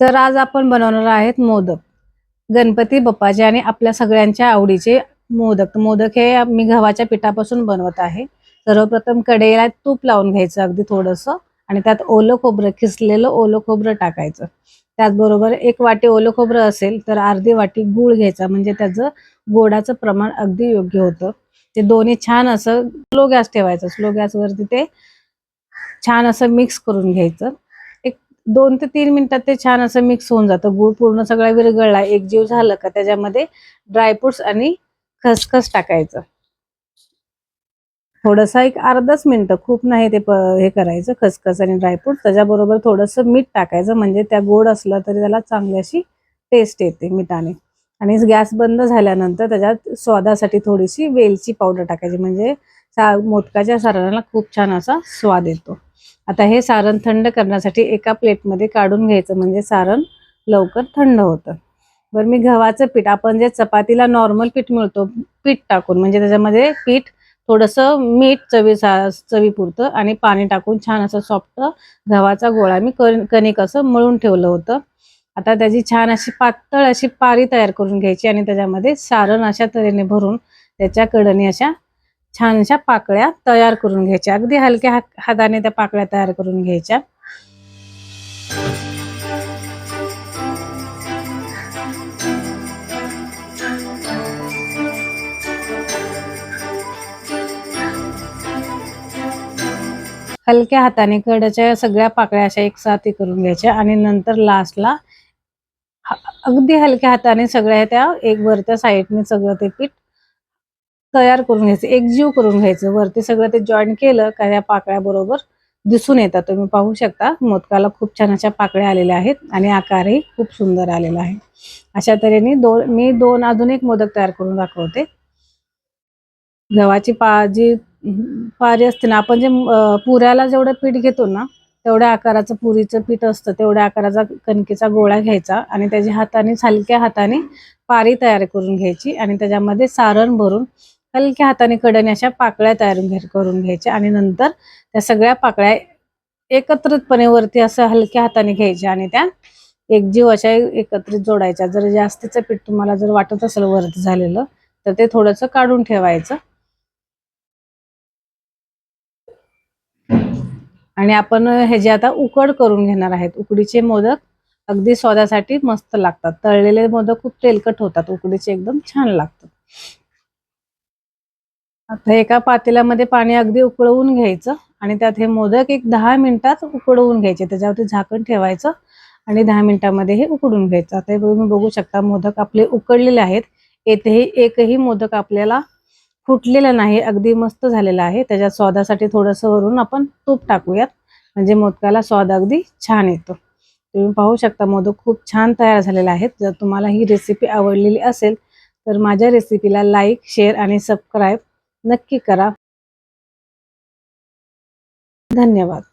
तर आज आपण बनवणार आहेत मोदक. गणपती बाप्पाचे आणि आपल्या सगळ्यांच्या आवडीचे मोदक. मोदक हे मी गव्हाच्या पिठापासून बनवत आहे. सर्वप्रथम कढईला तूप लावून घ्यायचं अगदी थोडंसं आणि त्यात ओलं खोबरं खिसलेलं ओलं खोबरं टाकायचं. त्याचबरोबर एक वाटी ओलं खोबरं असेल तर अर्धी वाटी गूळ घ्यायचा म्हणजे त्याचं गोडाचं प्रमाण अगदी योग्य होतं. ते दोन्ही छान असं स्लो गॅस ठेवायचं. स्लो गॅसवरती ते छान असं मिक्स करून घ्यायचं. दोन ते तीन मिनिटात ते छान असं मिक्स होऊन जातं. गूळ पूर्ण सगळा विरघळला एक जीव झालं का त्याच्यामध्ये ड्रायफ्रुट्स आणि खसखस टाकायचं. थोडंसं एक अर्धाच मिनिट खूप नाही ते हे करायचं खसखस आणि ड्रायफ्रूट त्याच्याबरोबर थोडंसं मीठ टाकायचं म्हणजे त्या गोड असलं तरी त्याला चांगली अशी टेस्ट येते मिठाने. आणि गॅस बंद झाल्यानंतर त्याच्यात स्वादासाठी थोडीशी वेलची पावडर टाकायची म्हणजे सा मोदकाच्या सारणाला खूप छान असा स्वाद येतो. आता हे सारण थंड करण्यासाठी एका प्लेटमध्ये काढून घ्यायचं म्हणजे सारण लवकर थंड होतं. बरं मी गव्हाचं पीठ आपण जे चपातीला नॉर्मल पीठ मिळतो पीठ टाकून म्हणजे त्याच्यामध्ये पीठ थोडंसं मीठ चवी चवीपुरतं आणि पाणी टाकून छान असं सॉफ्ट गव्हाचा गोळा मी कणिक असं मळून ठेवलं होतं. आता त्याची छान अशी पातळ अशी पारी तयार करून घ्यायची आणि त्याच्यामध्ये सारण अशा तऱ्हेने भरून त्याच्या कडणी अशा छान अशा पाकळ्या तयार करून घ्यायच्या. अगदी हलक्या हाताने त्या पाकळ्या तयार करून घ्यायच्या. हलक्या हाताने कडच्या सगळ्या पाकळ्या अशा एक साथी करून घ्यायच्या आणि नंतर लास्टला अगदी हलक्या हाताने सगळ्या त्या एक वरच्या साईडने सगळं ते पीठ तयार करून घ्यायचं एकजीव करून घ्यायचं. वरती सगळं ते जॉईन केलं का या पाकळ्या बरोबर दिसून येतात. तुम्ही पाहू शकता मोदकाला खूप छान अशा पाकळ्या आलेल्या आहेत आणि आकारही खूप सुंदर आलेला आहे. अशा तऱ्हेने दोन मी दोन अजून एक मोदक तयार करून दाखवते. गव्हाची पा जी पारी असते ना आपण जे पुऱ्याला जेवढं पीठ घेतो ना तेवढ्या आकाराचं पुरीचं पीठ असतं तेवढ्या आकाराचा कणकेचा गोळा घ्यायचा आणि त्याच्या हाताने हलक्या हाताने पारी तयार करून घ्यायची आणि त्याच्यामध्ये सारण भरून हलक्या हाताने कडने अशा पाकळ्या तयार करून घ्यायच्या आणि नंतर त्या सगळ्या पाकळ्या एकत्रितपणे वरती असं हलक्या हाताने घ्यायच्या आणि त्या एक जीव अशा एकत्रित जोडायच्या. जर जास्तीचं पीठ तुम्हाला जर वाटत असेल वरती झालेलं तर ते थोडंसं काढून ठेवायचं. आणि आपण हे जे आता उकड करून घेणार आहेत उकडीचे मोदक अगदी स्वादासाठी मस्त लागतात. तळलेले मोदक खूप तेलकट होतात उकडीचे एकदम छान लागतात. आता एका पातेल्यामध्ये पाणी अगदी उकळवून घ्यायचं आणि त्यात हे मोदक एक दहा मिनिटात उकळवून घ्यायचे. त्याच्यावरती झाकण ठेवायचं आणि दहा मिनिटामध्ये हे उकडून घ्यायचं. आता हे तुम्ही बघू शकता मोदक आपले उकडलेले आहेत. येथेही एकही मोदक आपल्याला फुटलेला नाही अगदी मस्त झालेला आहे. त्याच्या स्वादासाठी थोडंसं वरून आपण तूप टाकूयात. म्हणजे मोदकाला स्वाद अगदी छान येतो. तुम्ही पाहू शकता मोदक खूप छान तयार झालेले आहेत. जर तुम्हाला ही रेसिपी आवडलेली असेल तर माझ्या रेसिपीला लाईक शेअर आणि सबस्क्राईब नक्की करा. धन्यवाद.